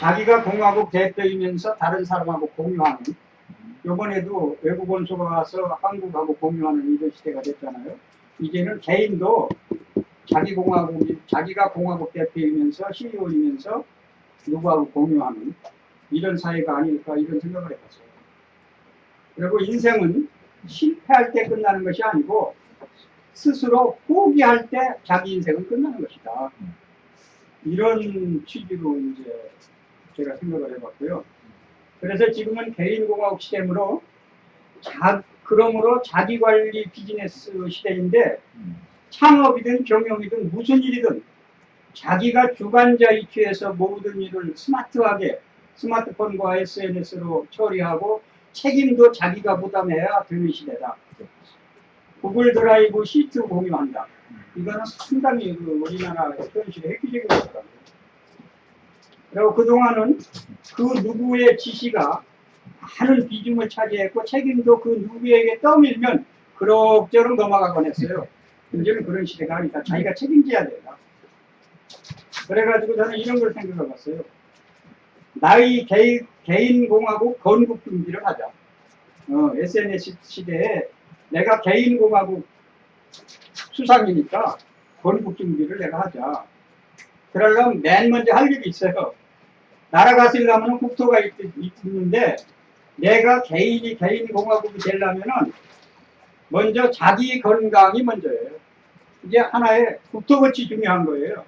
자기가 공화국 대표이면서 다른 사람하고 공유하는 요번에도 외국 원수가 와서 한국하고 공유하는 이런 시대가 됐잖아요. 이제는 개인도 자기 공화국이 자기가 공화국 대표이면서 CEO이면서 누구하고 공유하는 이런 사회가 아닐까 이런 생각을 해봤어요. 그리고 인생은 실패할 때 끝나는 것이 아니고 스스로 포기할 때 자기 인생은 끝나는 것이다. 이런 취지로 이제 제가 생각을 해봤고요. 그래서 지금은 개인공화국 시대므로 자, 그러므로 자기관리 비즈니스 시대인데 창업이든 경영이든 무슨 일이든 자기가 주관자 위치에서 모든 일을 스마트하게 스마트폰과 SNS로 처리하고 책임도 자기가 부담해야 되는 시대다. 구글 드라이브 시트 공유한다. 이거는 상당히 그 우리나라 현실의 획기적인 거더라고요. 그리고 그동안은 그 누구의 지시가 많은 비중을 차지했고 책임도 그 누구에게 떠밀면 그럭저럭 넘어가곤 했어요. 이제는 그런 시대가 아니다. 자기가 책임져야 된다. 그래가지고 저는 이런 걸 생각해 봤어요. 나의 개인, 개인 공화국 건국 준비를 하자. 어, SNS 시대에 내가 개인 공화국 수상이니까 건국 준비를 내가 하자. 그러려면 맨 먼저 할 일이 있어요. 나라가 쓰려면 국토가 있, 있는데 내가 개인이 개인 공화국이 되려면은 먼저 자기 건강이 먼저예요. 이게 하나의 국토같이 중요한 거예요.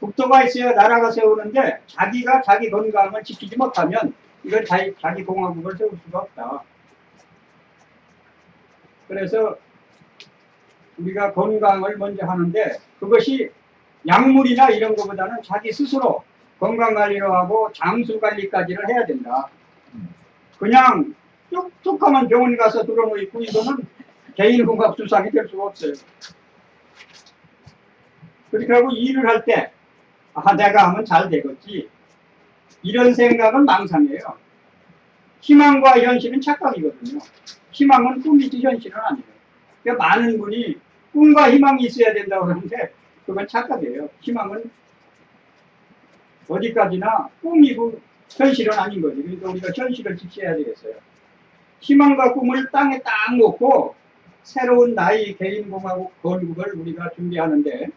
국토가 있어야 나라가 세우는데 자기가 자기 건강을 지키지 못하면 이건 자기, 자기 공화국을 세울 수가 없다. 그래서 우리가 건강을 먼저 하는데 그것이 약물이나 이런 것보다는 자기 스스로 건강 관리를 하고 장수 관리까지를 해야 된다. 그냥 뚝뚝하면 병원 가서 들어놓고 이거는 개인 공각 수상이 될 수가 없어요. 그렇게 하고 일을 할 때, 아, 내가 하면 잘 되겠지. 이런 생각은 망상이에요. 희망과 현실은 착각이거든요. 희망은 꿈이지 현실은 아니에요. 그러니까 많은 분이 꿈과 희망이 있어야 된다고 하는데 그건 착각이에요. 희망은 어디까지나 꿈이고 현실은 아닌 거지. 그러니까 우리가 현실을 지켜야 되겠어요. 희망과 꿈을 땅에 딱 놓고 새로운 나의 개인 공화국 건국을 우리가 준비하는데